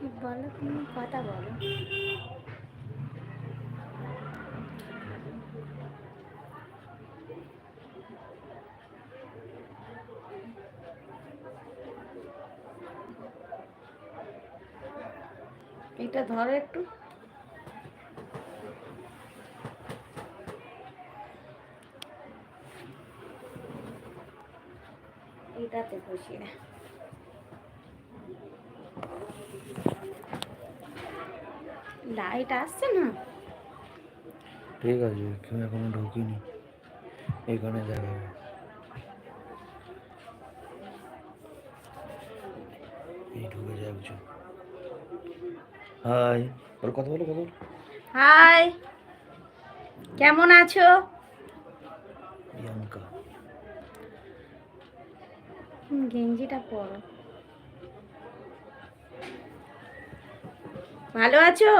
কি বলো তুমি কথা বলো। এটা ধরো একটু। এটাতে বসিয়ে। লাইট আসছে না? ঠিক আছে কেউ এখনও ঢুকিনি। এখানে দেখাবে এই ঢুকে যায় একজন। হাই ওর কথা বলো কথা বলো। হাই কেমন আছো? প্রিয়াঙ্কা। গেঞ্জিটা পরো। ভালো আছো?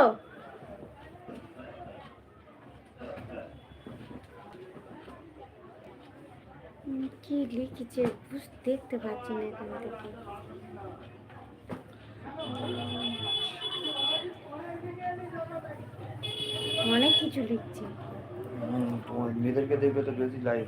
কি লিখেছে? বুঝ দেখতে পাচ্ছি না এখান থেকে। অনেক কিছু লিখছে। তোমার মেয়েদেরকে দেখবে তো বেশি লাইভ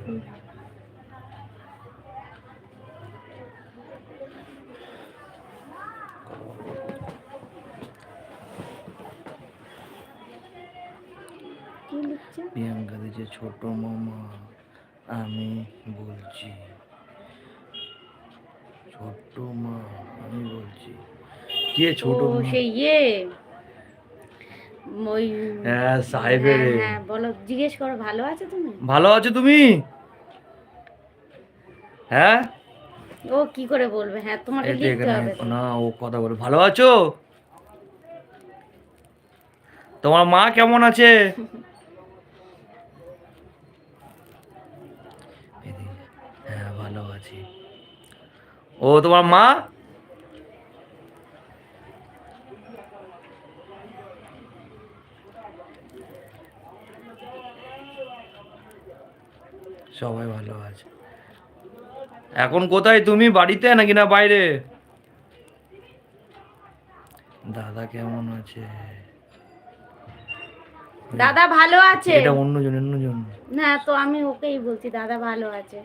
প্রিয়াঙ্কা দিচ্ছে ছোট মামা আমি বলছি ছোট মা আমি বলছি। কে ছোট সেই ইয়ে। ওই হ্যাঁ সাহেবের হ্যাঁ, হ্যাঁ বলো জিজ্ঞেস করো ভালো আছো তুমি? ভালো আছো তুমি? হ্যাঁ? ও কি করে বলবে? হ্যাঁ তোমাকে লিখতে হবে না ও কথা বলে ভালো আছো? তোমার মা কেমন আছে এদিকে, হ্যাঁ ভালো আছি ও তোমার মা? সবাই ভালো আছে। এখন কোথায় তুমি? বাড়িতে নাকি না বাইরে? দাদা কেমন আছে? দাদা ভালো আছে? এটা অন্যজন অন্যজন। না তো আমি ওকেই বলছি দাদা ভালো আছে।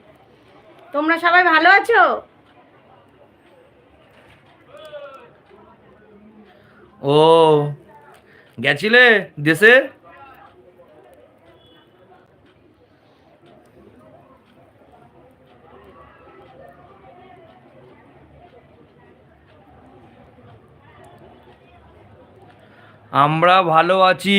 তোমরা সবাই ভালো আছো? ও গেছিলে দেশে? আমরা ভালো আছি।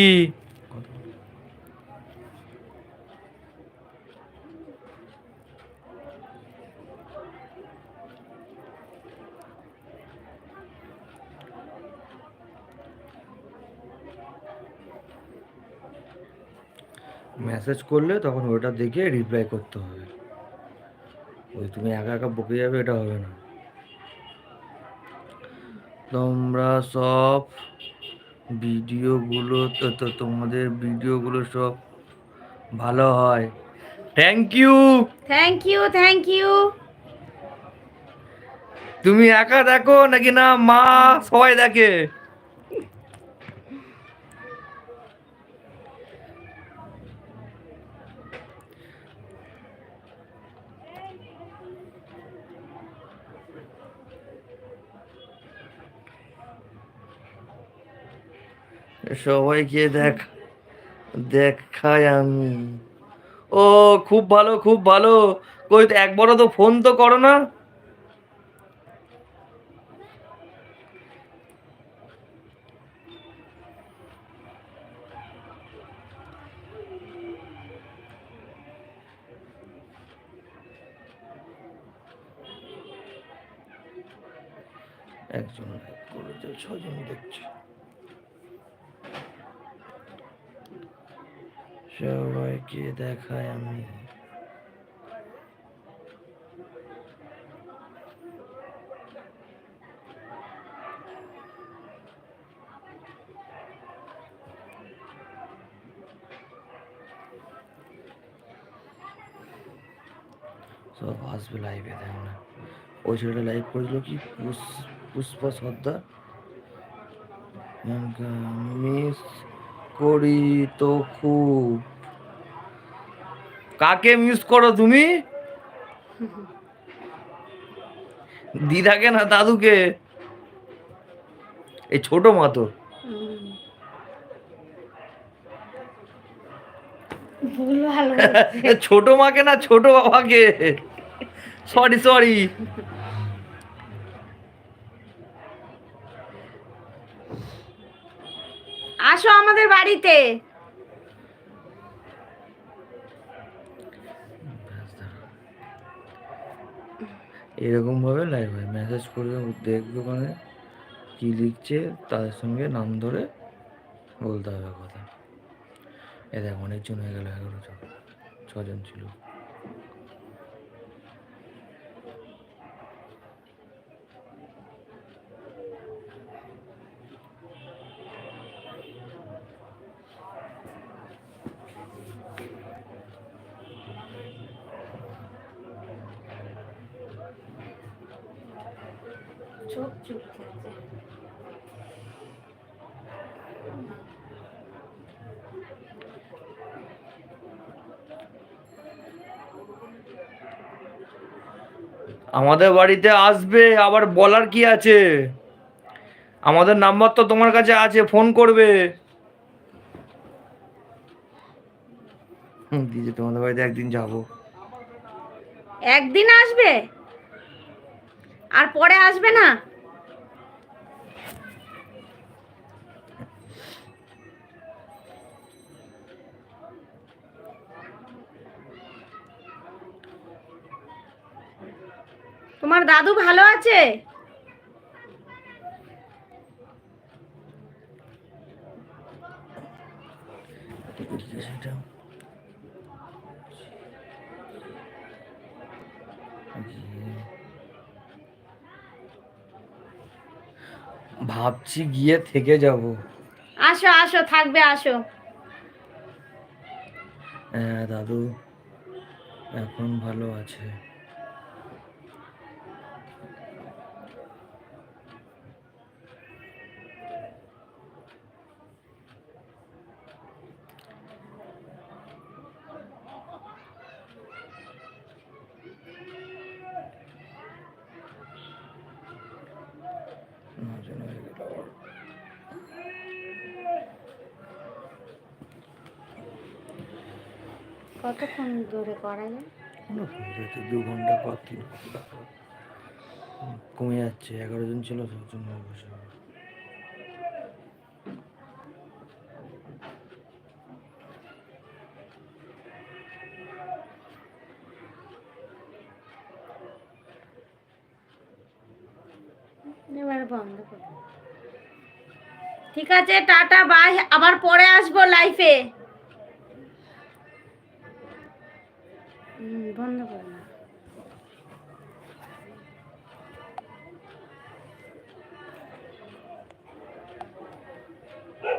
মেসেজ করলে তখন ওটা দেখে রিপ্লাই করতে হবে। ওই তুমি একা একা বকে যাবে এটা হবে না। তোমরা সব ভিডিওগুলো তো তো তোমাদের ভিডিওগুলো সব ভালো হয়। Thank you thank you thank you তুমি একা দেখো নাকি না? মা সবাই দেখে। সবাইকে দেখ, দেখাই আমি। ও, খুব ভালো খুব ভালো। কই, একবারও তো ফোন তো করো না। একজন ছজন দেখছে। সবাইকে দেখায় আমি। সব আসবে লাইভে দেখ না? ওই ছেলেটা লাইভ করেছিল কি? পুষ- পুষ্পা সর্দার? মিস করি তো খুব। কাকে মিস করো তুমি? দিদাকে না দাদুকে? এই ছোট মা তো। হুম। ভুল ভালো ছোট মাকে না ছোট বাবাকে? সরি সরি আসো আমাদের বাড়িতে। এরকম ভাবে লাইভ হয়। মেসেজ করবে দেখবে মানে কি লিখছে তাদের সঙ্গে নাম ধরে বলতে হবে কথা। এ দেখ, অনেকজন হয়ে গেল, এগারো জন, ছজন ছিল। চোখ চুপ থাকছে আমাদের বাড়িতে আসবে আবার বলার কি আছে? আমাদের নাম্বার তো তোমার কাছে আছে ফোন করবে। দিদি তোমাদের বাড়িতে একদিন যাব। একদিন আসবে? আর পরে আসবে না? তোমার দাদু ভালো আছে? ভাবছি গিয়ে থেকে যাব। আসো আসো থাকবে আসো। হ্যাঁ দাদু এখন ভালো আছে। কতক্ষণ ধরে করা যায়? দু ঘণ্টা পর তিন ঘণ্টা কমে যাচ্ছে, এগারো জন ছিল জন্য বসে বন্ধ করব। ঠিক আছে টাটা বাই আবার পরে আসব লাইফে বন্ধ করো না